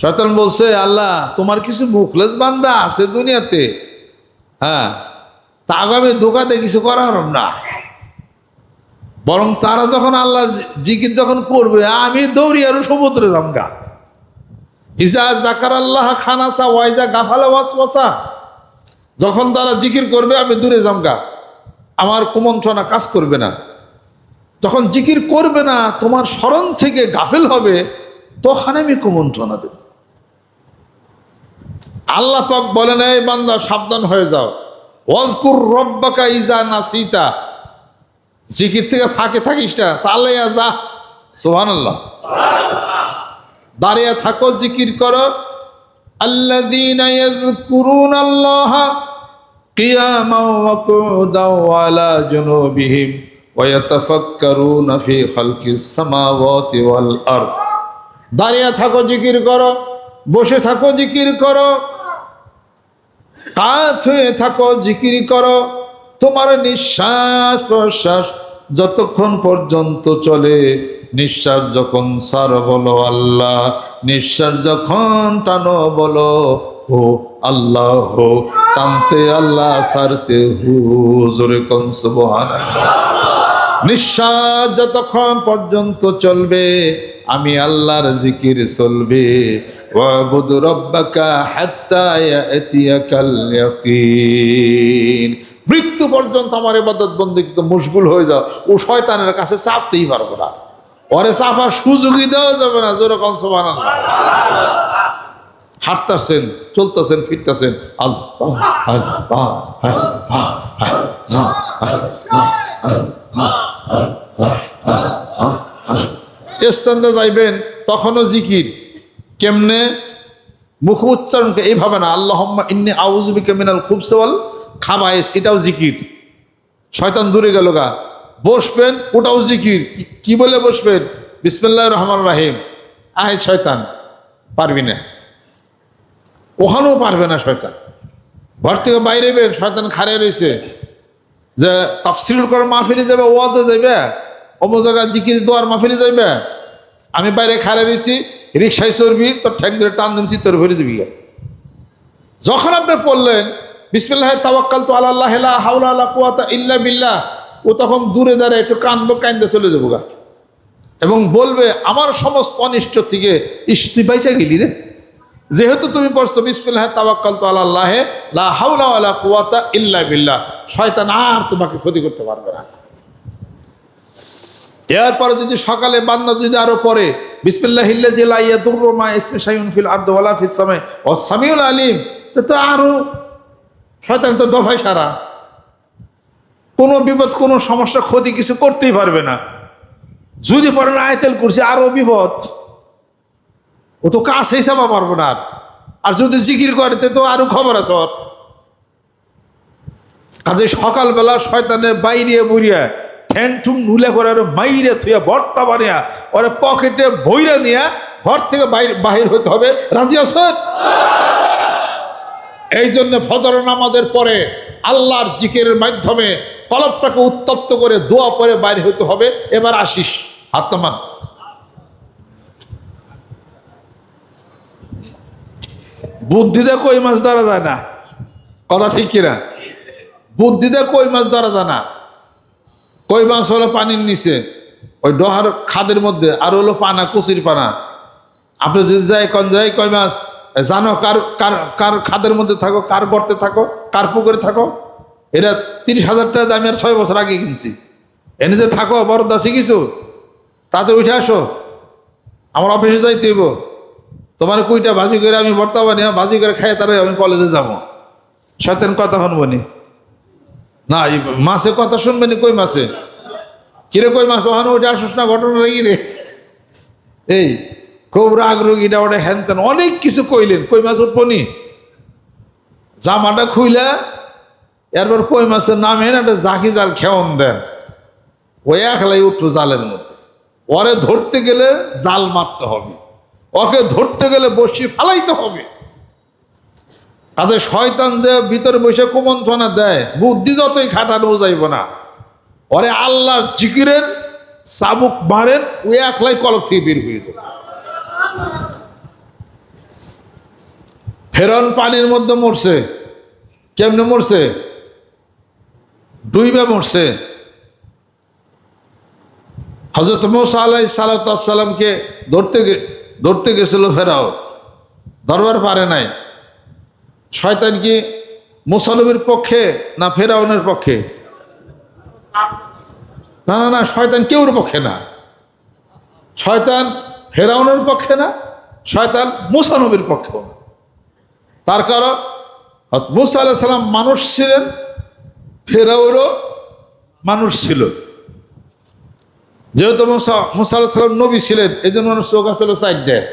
শয়তান বলছে, আল্লাহ, তোমার কিছু মুখলেস বান্দা আছে দুনিয়াতে। হ্যাঁ তা আগামী দোকানে কিছু করার না। বরং তারা যখন আল্লাহ জিকির যখন করবে, আমি দৌড়ি আরও সমুদ্রে জামগা ইজা জাকার আল্লাহ খানাসা ওয়াইজা গাফালা ওয়াসওয়াসা। যখন তারা জিকির করবে, আমি দূরে জামগা আমার কুমন্ত্রণা কাজ করবে না। যখন জিকির করবে না, তোমার স্মরণ থেকে গাফেল হবে, তখন আমি কুমন্ত্রণা দেব। আল্লাহ পাক বলেন এই বান্দা সাবধান হয়ে যাও ওয়াজকুর রব্বাকা ইজা নাসিতা জিকির থেকে ফাঁকে থাকিস না চালাইয়া যা সোহান আল্লাহ দাঁড়িয়ে থাকো জিকির করো الذين يذكرون الله قياما وقعودا وعلى جنوبهم ويتفكرون في خلق السماوات والأرض দাঁড়িয়ে থাকো জিকির করো বসে থাকো জিকির করো কাত হয়ে থাকো, জিকির করো। তোমার নিঃশ্বাস প্রশ্বাস যতক্ষণ পর্যন্ত চলে, নিঃশ্বাস যখন সার বলো আল্লাহ, নিঃশ্বাস যখন টানো বলো হো আল্লাহ হো টানতে আল্লাহ, সারতে হু, জোরে কন সুবহানাল্লাহ। নিঃশ্বাস যতক্ষণ পর্যন্ত চলবে আমি আল্লাহর জিকির চলবে ওয়াবুদ রব্বাকা হাত্তা ইয়াতিয়াকাল ইয়াকিন মৃত্যু পর্যন্ত আমার বন্দী কিন্তু মুশগুল হয়ে যাও ও শয়তানের কাছে চাপতেই পারব না ওরে চাপার সুযোগই দেওয়া যাবে না কন সুবহানাল্লাহ হাঁটতেছেন চলতেছেন ফিরতেছেন আল্লাহ স্থানে যাইবেন, তখনও জিকির। কেমনে? মুখ উচ্চারণকে এইভাবে না আল্লাহ ইন্নি আউজুবিকে মিনাল খুব সেওয়াল খাবাইস এটাও জিকির। শয়তান দূরে গেল গা। বসবেন, ওটাও জিকির। কি- কি বলে বসবেন? বিসমিল্লাহ রহমান রাহিম। আহে শয়তান, পারবি না। ওখানেও পারবে না শয়তান। ঘর থেকে বাইরে বের, শয়তান খারে রয়েছে। যে তাফসিল করে মাহফিলে যাবে, ওয়াজে যাবে অমো জায়গায় জিকির, দোয়ার মাহফিলে যাবে আমি বাইরে খারে রয়েছি রিক্সায় চড়বি, তোর ঠ্যাং ধরে টান দিমছি তোর ভরে দিবি। যখন আপনি পড়লেন, বিসমিল্লাহ তাওয়াক্কাল তো আল্লাহ, লা হাওলা লা কুওয়াতা ইল্লা বিল্লাহ, ও তখন দূরে দাঁড়ায় একটু কানবো কান্দে চলে যাব গা। এবং বলবে, আমার সমস্ত অনিষ্ট থেকে ইস বাইসা গেলি রে? যেহেতু তুমি পড়ছো, বিসমিল্লাহ তাওয়াক্কাল তো আল্লাহ, লা হাওলা ওয়ালা কুওয়াতা ইল্লা বিল্লাহ, শয়তান আর তোমাকে ক্ষতি করতে পারবে না। এরপরে যদি সকালে বান্দা যদি আরও পরে বিসমিল্লাহ ইল্লাজি লা ইয়াদুররু মা ইসমি শাইউন ফিল আলিম, তো শয়তান তো সারা। কোনো বিপদ, কোনো ক্ষতি কিছু করতেই পারবে না। যদি পরে না আয়তেল করছে আরও বিপদ। ও তো কাজ হিসাবা পারব না আর। আর যদি জিকির করে, তে তো আরও খবর আছে ওর। কাজে সকালবেলা শয়তানের বাইরে বুড়িয়া ঠ্যাং ঠুং নুলে করে আরও মাইরে থুয়া ভর্তা বানিয়া, ওরে পকেটে বইরা নিয়া ঘর থেকে বাইরে, বাহির হতে হবে। রাজি আছেন? এই জন্য ফজর নামাজের পরে আল্লাহর জিকের মাধ্যমে কলপটাকে উত্তপ্ত করে দোয়া পরে বাইরে হতে হবে। এবার আসিস হাত্তামান বুদ্ধিতে কই মাছ ধরা যায় না। কথা ঠিক কিনা? বুদ্ধিতে কই মাছ ধরা যায় না। কই মাছ হলো পানির নিচে? ওই ডহার খাদের মধ্যে, আর হলো পানা কুচির পানা। আপনি যদি যাই কন, যাই কই মাছ জানো কার কার কার খাদের মধ্যে থাকো, কার গর্তে থাকো, কার পুকুরে থাকো? এটা তিরিশ হাজার টাকা দামি আর ছয় বছর আগে কিনছি। এনে যে থাকো বড় দাসি কিছু তাতে উঠে আসো। আমার অফিসে যাইতে হইব। তোমার কুইটা ভাজি করে আমি বর্তমানে ভাজি করে খাই তারে আমি কলেজে যাব। শয়তান কথা শুনবনি না মাসে কথা শুনবেনি কই মাসে কিরে কই মাসে ওখানে ওইটা আসুস না ঘটনা লাগি রে? এই, খুব রাগ রোগীটা ওটা হ্যান ত্যান অনেক কিছু কইলেন। কই মাছ উঠবনি? জামাটা খুইলা, এরপর কই মাছের নামে একটা জাকি জাল খেয়ন দেন। ওই একলাই উঠল জালের মধ্যে। ওরে ধরতে গেলে জাল মারতে হবে। ওকে ধরতে গেলে বসি ফালাইতে হবে। তাদের শয়তান যে ভিতরে বসে কুমন্ত্রণা দেয়, বুদ্ধি যতই খাটানো যাইব না। ওরে আল্লাহর জিকিরের চাবুক মারেন, ওই একলাই কলক থেকে বের হয়ে যাবে। ফেরন পানির মধ্যে মরছে। কেমনে মরছে? ডুইবে মরছে। হজরত মৌসা আলাই সালাতামকে ধরতে ধরতে গেছিল ফেরাও। ধরবার পারে নাই। শয়তান কি মুসানবীর পক্ষে না ফেরাউনের পক্ষে? না না না, শয়তান কেউর পক্ষে না। শয়তান ফেরাউনের পক্ষে না, শয়তান মুসানবীর পক্ষেও না। তার কারণ মুসা আলাহ সাল্লাম মানুষ ছিলেন ফেরাউরও মানুষ ছিল। যেহেতু মুসা মুসা আলাহ সাল্লাম নবী ছিলেন এই জন্য মানুষ চোখ আসলো সাইড দেয়।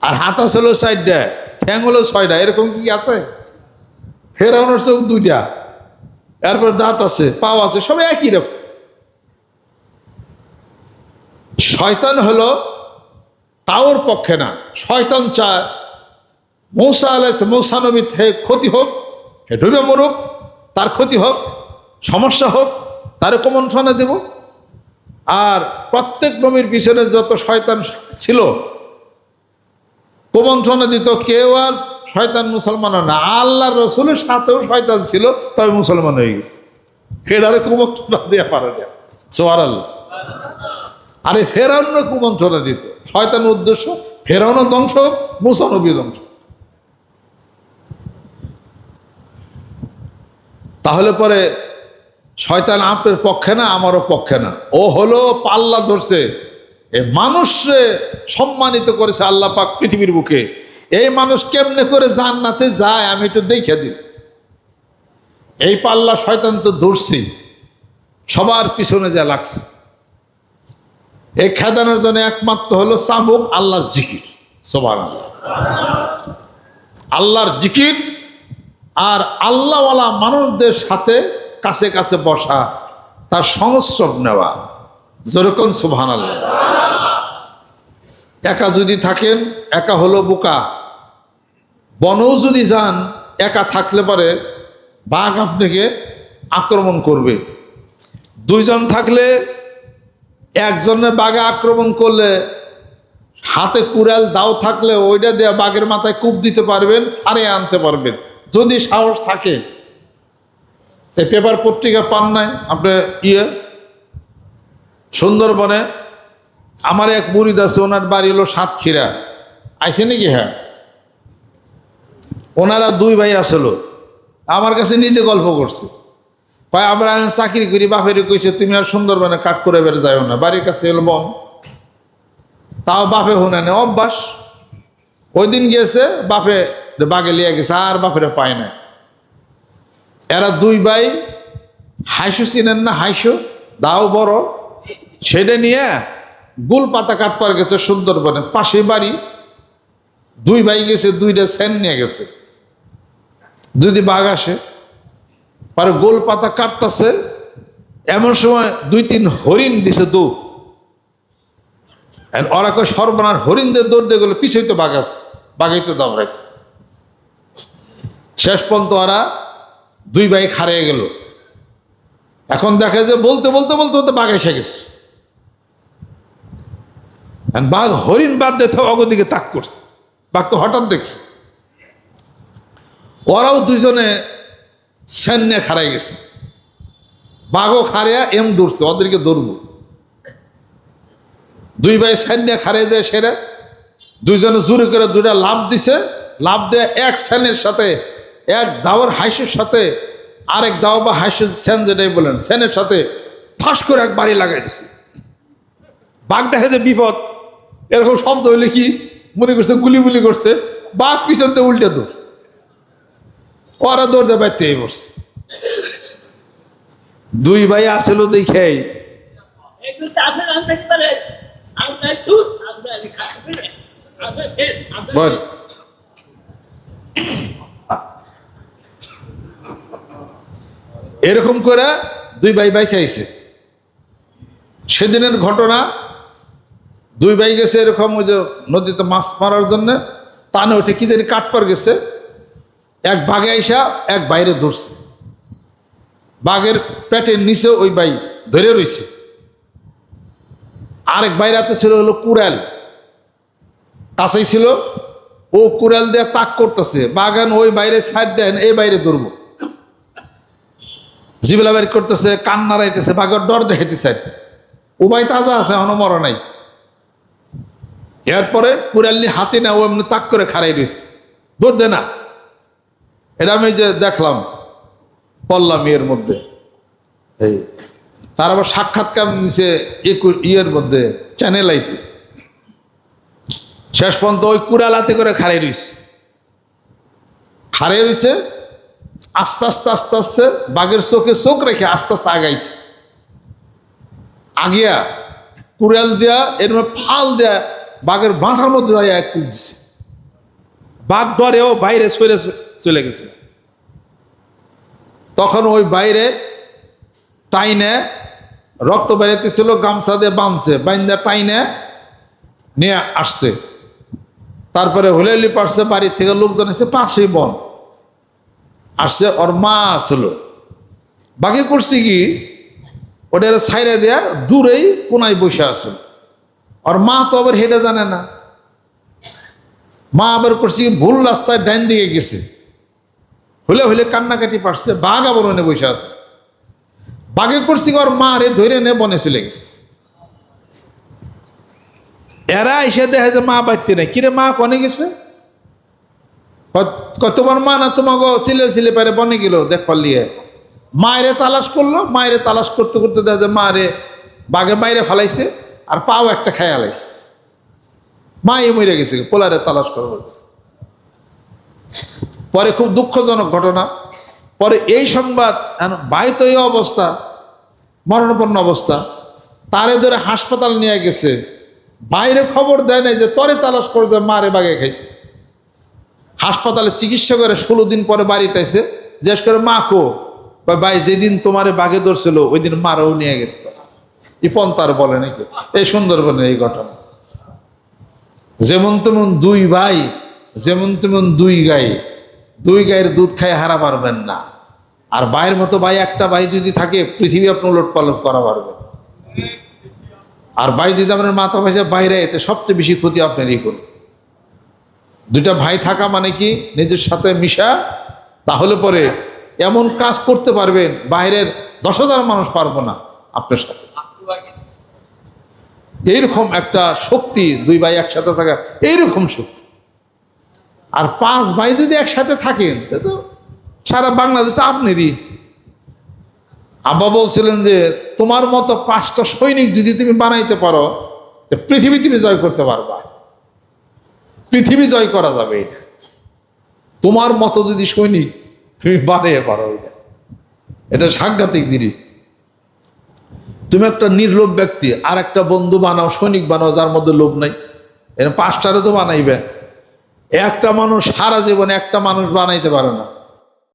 আর হাত আসলো সাইড দেয়। ঠ্যাং হলো ছয়টা, এরকম কি আছে? ফেরাউনের চোখ দুইটা, এরপর দাঁত আছে, পাও আছে, সব একই রকম। শয়তান হলো তাওর পক্ষে না, শয়তান চায় মৌসা আলাইস মৌসা নবীর ক্ষতি হোক, হে ডুবে মরুক, তার ক্ষতি হোক, সমস্যা হোক, তারে কমন্ত্রণা দেব। আর প্রত্যেক নবীর পিছনে যত শয়তান ছিল কুমন্ত্রণা দিত, কেউ আর শয়তান মুসলমান না। আল্লাহ রসুলের সাথেও শয়তান ছিল, তবে মুসলমান হয়ে গেছে। ফেরারে কুমন্ত্রণা দেওয়া পারে না। সোয়ার আল্লাহ আরে ফেরাউন কুমন্ত্রণা দিত। শয়তান উদ্দেশ্য, ফেরাউনও ধ্বংস হোক মুসানবী ধ্বংস তাহলে পরে শয়তান আপনার পক্ষে না, আমারও পক্ষে না। ও হলো পাল্লা ধরছে। এ মানুষে সম্মানিত করেছে আল্লাহ পাক পৃথিবীর বুকে। এই মানুষ কেমনে করে জান্নাতে যায় আমি একটু দেখে দিই। এই পাল্লা শয়তান তো ধরছি, সবার পিছনে যা লাগছে। এই খেদানোর জন্য একমাত্র হলো চাবুক আল্লাহর জিকির সবার আল্লাহ আল্লাহর জিকির আর আল্লাহওয়ালা মানুষদের সাথে কাছে কাছে বসা, তার সংস্রব নেওয়া। যেরকম সুবহান আল্লাহ একা যদি থাকেন, একা হলো বোকা। বনও যদি যান, একা থাকলে পারে বাঘ আপনাকে আক্রমণ করবে। দুইজন থাকলে একজনে বাঘে আক্রমণ করলে হাতে কুড়াল, দাও থাকলে ওইটা দিয়ে বাঘের মাথায় কূপ দিতে পারবেন, সারে আনতে পারবেন। যদি সাহস থাকে। এই পেপার পত্রিকা পান নাই আপনার ইয়ে সুন্দরবনে আমার এক মুরিদ আছে, ওনার বাড়ি হলো সাতক্ষীরা। আইসে নাকি? হ্যাঁ। ওনারা দুই ভাই আসলো। আমার কাছে নিজে গল্প করছে। ভাই আমরা চাকরি করি, বাপের কইছে, তুমি আর সুন্দরবনে কাট করে বের যাও না, বাড়ির কাছে এলো বন তাও বাপে হোনা নেই অভ্যাস। ওই দিন গিয়েছে বাপে বাগে লিয়ে গেছে, আর বাপেরে পায় না। এরা দুই ভাই হাইসু চিনেন না, হাইসু, দাও বড়। সেটা নিয়ে গুল পাতা কাটবার গেছে সুন্দরবনে। পাশে বাড়ি, দুই ভাই গেছে, দুইটা সেন নিয়ে গেছে। যদি বাঘ আসে পরে গোল পাতা কাটতেছে, এমন সময় দুই তিন হরিণ দিছে আর ওরা কয় সর্বনার হরিণদের দৌড় দিয়ে গেলো পিছিয়ে তো বাঘ আছে, বাঘাই তো দৌড়াইছে। শেষ পর্যন্ত ওরা দুই ভাই হারিয়ে গেল। এখন দেখা যায় বলতে বলতে বলতে বলতে বাঘ এসে গেছে। বাঘ হরিণ বাদ দিয়ে অগদিকে তাক করছে। বাঘ তো হঠাৎ দেখছে। ওরাও দুজনে সেন্নে খারাই গেছে। বাঘও খারিয়া এম দৌড়ছে ওদেরকে দৌড়বো দুই ভাই সাইন্যা খারে যায় সেরা। দুইজনে জোরে করে দুইটা লাভ দিছে। লাভ দিয়ে এক সেনের সাথে, এক দাওয়ার হাইসের সাথে, আরেক দাও বা হাইসের সেন যেটাই বলেন, সেনের সাথে ফাঁস করে এক বাড়ি লাগাই দিছে। বাঘ দেখে যে বিপদ। এরকম শব্দ হইলে কি মনে করছে গুলি গুলি করছে? বাঘ পিছনতে উল্টে দৌড়। ওরা দৌড় দিয়ে বাইতে বসছে। দুই ভাই আসেল দেখেই। বল। এরকম করে দুই ভাই বাইসে আইছে সেদিনের ঘটনা দুই ভাই গেছে এরকম ওই যে নদীতে মাছ মারার জন্য। টানে ওঠে কি জানি কাটপার গেছে। এক বাঘে আইসা এক বাইরে ধরছে। বাঘের পেটের নিচে ওই বাই ধরে রইছে। আরেক বাইরাতে ছিল হলো কুড়াল। কাছেই ছিল। ও কুড়াল দিয়ে তাক করতেছে। বাগান ওই বাইরে সাইড দেন, এই বাইরে ধরবো। জিবলা বাইর করতেছে কান্না রাইতেছে বাঘের ডর দেখাইতেছে। ও ভাই তাজা আছে, এখনও মরা নাই। এরপরে কুড়াল্লি হাতে না, ও এমনি তাক করে খাড়াই রয়েছে দৌড় দে না। এটা আমি যে দেখলাম, পড়লাম ইয়ের মধ্যে। এই, তার আবার সাক্ষাৎকার নিছে ইয়ের মধ্যে চ্যানেল আইতে। শেষ পর্যন্ত ওই কুড়ালাতে করে খাড়াই রয়েছে খাড়াই রয়েছে আস্তে আস্তে আস্তে আস্তে বাঘের চোখে চোখ রেখে আস্তে আস্তে আগাইছে। আগিয়া কুড়াল দেয়া এর ফাল দেয়া বাঘের বাঁধার মধ্যে যায় এক কূপ দিছে। বাঘ ডরেও বাইরে সরে চলে গেছে। তখন ওই বাইরে টাইনে রক্ত বেরোতেছিল, গামছা দিয়ে বাঁধছে বাইন্দা টাইনে নিয়ে আসছে। তারপরে হুলেলি পারছে বাড়ি থেকে লোকজন এসে পাশেই বন। আসছে ওর মা আসলো বাকি করছে কি? ওটা সাইরে দেয়া দূরেই কোনায় বসে আসলো ওর মা তো আবার হেঁটে জানে না। মা আবার করছে ভুল রাস্তায় ডাইন দিকে গেছে। হলে হলে কান্নাকাটি পারছে, বাঘ আবার ওনে বসে আছে। বাঘে করছি ওর মা রে ধরে নে বনে চলে গেছে। এরা এসে দেখে যে মা বাড়তে নেই। কিরে মা কনে গেছে? তোমার মা না তোমাকে ছিলে ছিলে পারে বনে গেল, দেখ পারলিয়ে মায়েরে তালাশ করল, মায়েরে তালাশ করতে করতে দেখে যে মারে বাঘে বাইরে ফালাইছে। আর পাও একটা খেয়াল হালাইছে মা এ মরে গেছে পোলারে তালাশ করব পরে খুব দুঃখজনক ঘটনা। পরে এই সংবাদ ভাই এই অবস্থা মরণাপন্ন অবস্থা। তারে ধরে হাসপাতাল নিয়ে গেছে। বাইরে খবর দেয় নাই যে তরে তালাশ করে মারে বাগে খাইছে। হাসপাতালে চিকিৎসা করে ষোলো দিন পরে বাড়িতে এসে জিজ্ঞেস করে মা কো? কয়, ভাই যেদিন তোমারে বাগে ধরছিল ওই দিন মারাও নিয়ে গেছে ইপন তার বলে নাকি? এই সুন্দরবনের এই ঘটনা। যেমন তেমন দুই ভাই, যেমন তেমন দুই গাই। দুই গায়ের দুধ খাই হারা পারবেন না। আর ভাইয়ের মতো ভাই, একটা ভাই যদি থাকে, পৃথিবী আপনি উলট পালট করা পারবেন। আর ভাই যদি আপনার মাথা ভাইসে বাইরে, এতে সবচেয়ে বেশি ক্ষতি আপনারই করবে দুইটা ভাই থাকা মানে কি? নিজের সাথে মিশা, তাহলে পরে এমন কাজ করতে পারবেন, বাইরের দশ হাজার মানুষ পারব না আপনার সাথে। এইরকম একটা শক্তি, দুই ভাই একসাথে থাকা, এইরকম শক্তি। আর পাঁচ ভাই যদি একসাথে থাকেন তো সারা বাংলাদেশ আপনারই। আব্বা বলছিলেন যে, তোমার মতো পাঁচটা সৈনিক যদি তুমি বানাইতে পারো পৃথিবী তুমি জয় করতে পারবা। পৃথিবী জয় করা যাবে এটা। তোমার মতো যদি সৈনিক তুমি বানিয়ে পারো এটা। এটা সাংঘাতিক জিনিস। তুমি একটা নির্লোভ ব্যক্তি, আর একটা বন্ধু বানাও, সৈনিক বানাও, যার মধ্যে লোভ নাই। এর পাঁচটারে তো বানাইবে। একটা মানুষ সারা জীবনে একটা মানুষ বানাইতে পারে না।